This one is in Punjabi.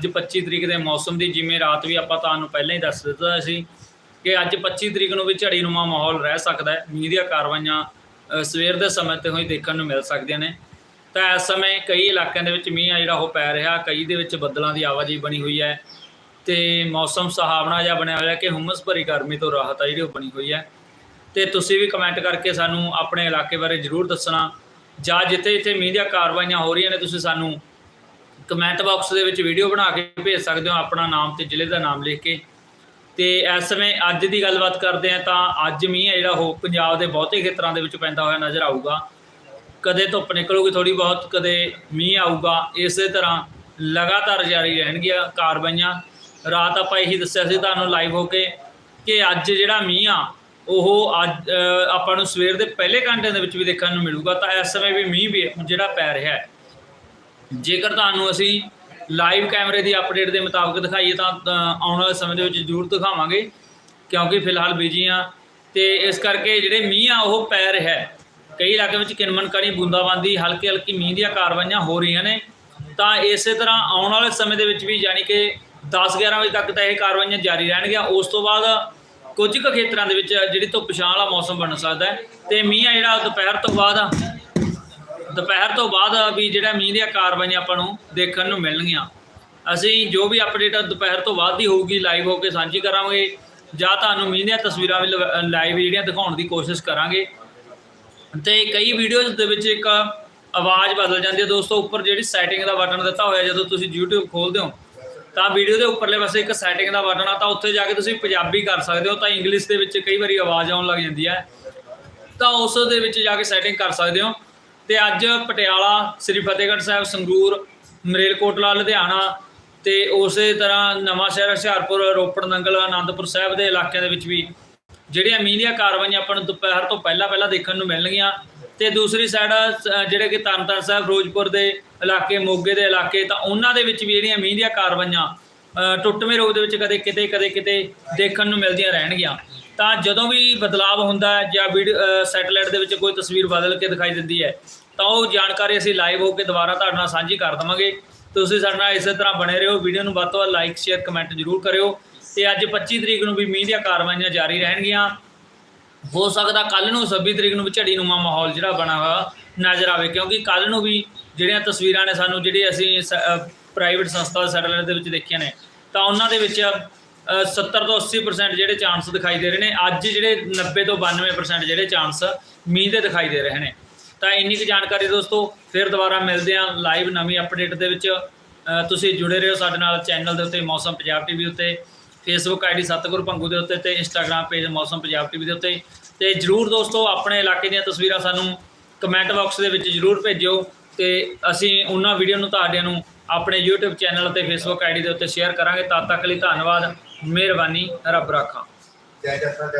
ਅੱਜ 25 ਤਰੀਕ ਦੇ ਮੌਸਮ ਦੀ, ਜਿਵੇਂ ਰਾਤ ਵੀ ਆਪਾਂ ਤੁਹਾਨੂੰ ਪਹਿਲਾਂ ਹੀ ਦੱਸ ਦਿੱਤਾ ਸੀ ਕਿ ਅੱਜ 25 ਤਰੀਕ ਨੂੰ ਵੀ ਝੜੀ ਨੂਮਾ ਮਾਹੌਲ ਰਹਿ ਸਕਦਾ ਹੈ। ਮੀਂਹ ਦੀਆਂ ਕਾਰਵਾਈਆਂ ਸਵੇਰ ਦੇ ਸਮੇਂ ਤੇ ਹੋਈ ਦੇਖਣ ਨੂੰ ਮਿਲ ਸਕਦੀਆਂ ਨੇ। ਤਾਂ ਇਸ ਸਮੇਂ ਕਈ ਇਲਾਕਿਆਂ ਦੇ ਵਿੱਚ ਮੀਂਹ ਆ ਜਿਹੜਾ ਉਹ ਪੈ ਰਿਹਾ, ਕਈ ਦੇ ਵਿੱਚ ਬੱਦਲਾਂ ਦੀ ਆਵਾਜਾਈ ਬਣੀ ਹੋਈ ਹੈ ਤੇ ਮੌਸਮ ਸੁਹਾਵਣਾ ਜਿਹਾ ਬਣਿਆ ਹੋਇਆ ਕਿ ਹੁਮਸ ਭਰੀ ਗਰਮੀ ਤੋਂ ਰਾਹਤ ਆ ਜਿਹੜੀ ਉਹ ਬਣੀ ਹੋਈ ਹੈ। ਤੇ ਤੁਸੀਂ ਵੀ ਕਮੈਂਟ ਕਰਕੇ ਸਾਨੂੰ ਆਪਣੇ ਇਲਾਕੇ ਬਾਰੇ ਜਰੂਰ ਦੱਸਣਾ। ਜਾਂ ਜਿੱਥੇ ਜਿੱਥੇ ਮੀਂਹ ਦੀਆਂ ਕਾਰਵਾਈਆਂ ਹੋ ਰਹੀਆਂ ਨੇ, ਤੁਸੀਂ ਸਾਨੂੰ ਕਮੈਂਟ ਬਾਕਸ ਦੇ ਵਿੱਚ ਵੀਡੀਓ ਬਣਾ ਕੇ ਭੇਜ ਸਕਦੇ ਹੋ ਆਪਣਾ ਨਾਮ ਤੇ ਜ਼ਿਲ੍ਹੇ ਦਾ ਨਾਮ ਲਿਖ ਕੇ। ਤੇ ਇਸ ਸਮੇਂ ਅੱਜ ਦੀ ਗੱਲਬਾਤ ਕਰਦੇ ਆ ਤਾਂ ਅੱਜ ਮੀਂਹ ਹੈ ਜਿਹੜਾ, ਉਹ ਪੰਜਾਬ ਦੇ ਬਹੁਤੇ ਖੇਤਰਾਂ ਦੇ ਵਿੱਚ ਪੈਂਦਾ ਹੋਇਆ ਨਜ਼ਰ ਆਊਗਾ। ਕਦੇ ਧੁੱਪ ਨਿਕਲੂਗੀ ਥੋੜੀ ਬਹੁਤ, ਕਦੇ ਮੀਂਹ ਆਊਗਾ, ਇਸੇ ਤਰ੍ਹਾਂ ਲਗਾਤਾਰ ਜਾਰੀ ਰਹਿਣਗੀਆਂ ਕਾਰਵਾਈਆਂ। ਰਾਤ ਆਪਾਂ ਇਹੀ ਦੱਸਿਆ ਸੀ ਤੁਹਾਨੂੰ ਲਾਈਵ ਹੋ ਕੇ ਕਿ ਅੱਜ ਜਿਹੜਾ ਮੀਂਹ ਆ, ਉਹ ਅੱਜ ਆਪਾਂ ਨੂੰ ਸਵੇਰ ਦੇ ਪਹਿਲੇ ਘੰਟਿਆਂ ਦੇ ਵਿੱਚ ਵੀ ਦੇਖਣ ਨੂੰ ਮਿਲੂਗਾ। ਤਾਂ ਇਸ ਸਮੇਂ ਵੀ ਮੀਂਹ ਵੀ ਜਿਹੜਾ ਪੈ ਰਿਹਾ ਹੈ। ਜੇਕਰ ਤੁਹਾਨੂੰ ਅਸੀਂ ਲਾਈਵ ਕੈਮਰੇ ਦੀ ਅਪਡੇਟ ਦੇ ਮੁਤਾਬਕ ਦਿਖਾਈਏ ਤਾਂ ਆਉਣ ਵਾਲੇ ਸਮੇਂ ਦੇ ਵਿੱਚ ਜ਼ਰੂਰ ਦਿਖਾਵਾਂਗੇ, ਕਿਉਂਕਿ ਫਿਲਹਾਲ ਬਿਜ਼ੀ ਆ ਤੇ ਇਸ ਕਰਕੇ ਜਿਹੜੇ ਮੀਂਹ ਆ, ਉਹ ਪੈ ਰਿਹਾ ਹੈ। ਕਈ ਇਲਾਕੇ ਵਿੱਚ ਕਿਨਮਨ ਕਣੀ, ਬੂੰਦਾਬਾਂਦੀ ਹਲਕੀ ਹਲਕੀ ਮੀਂਹ ਦੀਆਂ ਕਾਰਵਾਈਆਂ ਹੋ ਰਹੀਆਂ ਨੇ। ਤਾਂ ਇਸੇ ਤਰ੍ਹਾਂ ਆਉਣ ਵਾਲੇ ਸਮੇਂ ਦੇ ਵਿੱਚ ਵੀ ਯਾਨੀ ਕਿ 10-11 ਵਜੇ ਤੱਕ ਤਾਂ ਇਹ ਕਾਰਵਾਈਆਂ ਜਾਰੀ ਰਹਿਣਗੀਆਂ। ਉਸ ਤੋਂ ਬਾਅਦ ਕੁਝ ਕੁ ਖੇਤਰਾਂ ਦੇ ਵਿੱਚ ਜਿਹੜੀ ਧੁੱਪ ਛਾਂ ਵਾਲਾ ਮੌਸਮ ਬਣ ਸਕਦਾ ਹੈ। ਤੇ ਮੀਂਹ ਆ ਜਿਹੜਾ, ਦੁਪਹਿਰ ਤੋਂ ਬਾਅਦ ਦੁਪਹਿਰ ਤੋਂ ਬਾਅਦ ਵੀ ਜਿਹੜਾ ਮੀਂਹ ਦੀਆਂ ਕਾਰਵਾਈਆਂ ਆਪਾਂ ਨੂੰ ਦੇਖਣ ਨੂੰ ਮਿਲਣਗੀਆਂ। ਅਸੀਂ ਜੋ ਵੀ ਅਪਡੇਟ ਦੁਪਹਿਰ ਤੋਂ ਬਾਅਦ ਦੀ ਹੋਊਗੀ ਲਾਈਵ ਹੋ ਕੇ ਸਾਂਝੀ ਕਰਾਂਗੇ। ਜਾਂ ਤੁਹਾਨੂੰ ਮੀਂਹ ਦੀਆਂ ਤਸਵੀਰਾਂ ਵੀ ਲਾਈਵ ਜਿਹੜੀਆਂ ਦਿਖਾਉਣ ਦੀ ਕੋਸ਼ਿਸ਼ ਕਰਾਂਗੇ। ਤੇ ਕਈ ਵੀਡੀਓਜ਼ ਦੇ ਵਿੱਚ ਇੱਕ ਆਵਾਜ਼ ਬਦਲ ਜਾਂਦੀ ਹੈ ਦੋਸਤੋ, ਉੱਪਰ ਜਿਹੜੀ ਸੈਟਿੰਗ ਦਾ ਬਟਨ ਦਿੱਤਾ ਹੋਇਆ ਜਦੋਂ ਤੁਸੀਂ YouTube ਖੋਲਦੇ ਹੋ, ਤਾਂ ਵੀਡੀਓ ਦੇ ਉੱਪਰਲੇ ਪਾਸੇ ਇੱਕ ਸੈਟਿੰਗ ਦਾ ਬਟਨ ਆ, ਤਾਂ ਉੱਥੇ ਜਾ ਕੇ ਤੁਸੀਂ ਪੰਜਾਬੀ ਕਰ ਸਕਦੇ ਹੋ, ਤਾਂ ਇੰਗਲਿਸ਼ ਦੇ ਵਿੱਚ ਕਈ ਵਾਰੀ ਆਵਾਜ਼ ਆਉਣ ਲੱਗ ਜਾਂਦੀ ਹੈ। ਤਾਂ ਉਸ ਦੇ ਵਿੱਚ ਜਾ ਕੇ ਸੈਟਿੰਗ ਕਰ ਸਕਦੇ ਹੋ। ਤੇ ਅੱਜ ਪਟਿਆਲਾ ਸ੍ਰੀ ਫਤਿਹਗੜ੍ਹ ਸਾਹਿਬ ਸੰਗਰੂਰ ਮਰੇਲਕੋਟਲਾ ਲੁਧਿਆਣਾ ਤੇ ਉਸੇ ਤਰ੍ਹਾਂ ਨਵਾਂ ਸ਼ਹਿਰ ਹੁਸ਼ਿਆਰਪੁਰ, ਰੋਪੜ, ਨੰਗਲ ਆਨੰਦਪੁਰ ਸਾਹਿਬ ਦੇ ਇਲਾਕਿਆਂ ਦੇ ਵਿੱਚ ਵੀ ਜਿਹੜੀਆਂ ਮੀਂਹ ਦੀਆਂ ਕਾਰਵਾਈਆਂ ਆਪਾਂ ਨੂੰ ਦੁਪਹਿਰ ਤੋਂ ਪਹਿਲਾਂ ਪਹਿਲਾਂ ਦੇਖਣ ਨੂੰ ਮਿਲਣਗੀਆਂ। ਤੇ ਦੂਸਰੀ ਸਾਈਡ ਜਿਹੜੇ ਕਿ ਤਰਨਤਾਰਨ ਸਾਹਿਬ, ਫਿਰੋਜ਼ਪੁਰ ਦੇ ਇਲਾਕੇ, ਮੋਗੇ ਦੇ ਇਲਾਕੇ, ਤਾਂ ਉਹਨਾਂ ਦੇ ਵਿੱਚ ਵੀ ਜਿਹੜੀਆਂ ਮੀਂਹ ਦੀਆਂ ਕਾਰਵਾਈਆਂ ਟੁੱਟਵੇਂ ਰੋਗ ਦੇ ਵਿੱਚ ਕਦੇ ਕਿਤੇ ਕਦੇ ਕਿਤੇ ਦੇਖਣ ਨੂੰ ਮਿਲਦੀਆਂ ਰਹਿਣਗੀਆਂ। ਤਾਂ ਜਦੋਂ ਵੀ ਬਦਲਾਅ ਹੁੰਦਾ ਹੈ ਜਾਂ ਵੀਡੀਓ ਸੈਟੇਲਾਈਟ ਦੇ ਵਿੱਚ ਕੋਈ ਤਸਵੀਰ ਬਦਲ ਕੇ ਦਿਖਾਈ ਦਿੰਦੀ ਹੈ, ਤਾਂ ਉਹ ਜਾਣਕਾਰੀ ਅਸੀਂ ਲਾਈਵ ਹੋ ਕੇ ਦੁਬਾਰਾ ਤੁਹਾਡੇ ਨਾਲ ਸਾਂਝੀ ਕਰ ਦਵਾਂਗੇ। ਤੁਸੀਂ ਸਾਡੇ ਨਾਲ ਇਸੇ ਤਰ੍ਹਾਂ ਬਣੇ ਰਹੋ। ਵੀਡੀਓ ਨੂੰ ਵੱਧ ਤੋਂ ਵੱਧ ਲਾਈਕ ਸ਼ੇਅਰ ਕਮੈਂਟ ਜ਼ਰੂਰ ਕਰਿਓ। ਤੇ ਅੱਜ 25 ਤਰੀਕ ਨੂੰ ਵੀ ਮੀਂਹ ਦੀਆਂ ਕਾਰਵਾਈਆਂ ਜਾਰੀ ਰਹਿਣਗੀਆਂ। ਹੋ ਸਕਦਾ ਕੱਲ ਨੂੰ 26 ਤਰੀਕ ਨੂੰ ਵੀ ਝੜੀ ਨੂੰਮਾ ਮਾਹੌਲ ਜਿਹੜਾ ਬਣਾ ਹੋਇਆ ਨਜ਼ਰ ਆਵੇ, ਕਿਉਂਕਿ ਕੱਲ ਨੂੰ ਵੀ ਜਿਹੜੀਆਂ ਤਸਵੀਰਾਂ ਨੇ ਸਾਨੂੰ ਜਿਹੜੇ ਅਸੀਂ ਪ੍ਰਾਈਵੇਟ ਸੰਸਥਾ ਸੈਟੇਲਾਈਟ ਦੇ ਵਿੱਚ ਦੇਖੀਆਂ ਨੇ, ਤਾਂ ਉਹਨਾਂ ਦੇ ਵਿੱਚ 70 ਤੋਂ 80% ਜਿਹੜੇ ਚਾਂਸ ਦਿਖਾਈ ਦੇ ਰਹੇ ਨੇ। ਅੱਜ ਜਿਹੜੇ 90 ਤੋਂ 92% ਜਿਹੜੇ ਚਾਂਸ ਮੀਂਹ ਦੇ ਦਿਖਾਈ ਦੇ ਰਹੇ ਨੇ। ਤਾਂ ਇੰਨੀ ਕੁ ਜਾਣਕਾਰੀ ਦੋਸਤੋ, ਫਿਰ ਦੁਬਾਰਾ ਮਿਲਦੇ ਹਾਂ ਲਾਈਵ ਨਵੀਂ ਅਪਡੇਟ ਦੇ ਵਿੱਚ। ਤੁਸੀਂ ਜੁੜੇ ਰਹੋ ਸਾਡੇ ਨਾਲ ਚੈਨਲ ਦੇ ਉੱਤੇ ਮੌਸਮ ਪੰਜਾਬ ਟੀਵੀ ਉੱਤੇ ਫੇਸਬੁੱਕ ਆਈਡੀ ਸਤਗੁਰ ਪੰਗੂ ਦੇ ਉੱਤੇ ਤੇ ਇੰਸਟਾਗ੍ਰam ਪੇਜ ਮੌਸਮ ਪੰਜਾਬ ਟੀਵੀ ਦੇ ਉੱਤੇ। ਤੇ ਜਰੂਰ ਦੋਸਤੋ, ਆਪਣੇ ਇਲਾਕੇ ਦੀਆਂ ਤਸਵੀਰਾਂ ਸਾਨੂੰ ਕਮੈਂਟ ਬਾਕਸ ਦੇ ਵਿੱਚ ਜਰੂਰ ਭੇਜਿਓ ਤੇ ਅਸੀਂ ਉਹਨਾਂ ਵੀਡੀਓ ਨੂੰ ਤੁਹਾਡਿਆਂ ਨੂੰ ਆਪਣੇ YouTube ਚੈਨਲ ਅਤੇ Facebook ਆਈਡੀ ਦੇ ਉੱਤੇ ਸ਼ੇਅਰ ਕਰਾਂਗੇ। ਤਦ ਤੱਕ ਲਈ ਧੰਨਵਾਦ, ਮਿਹਰਬਾਨੀ, ਰੱਬ ਰਾਖਾ। ਜੈ ਜਸਾ ਜੈ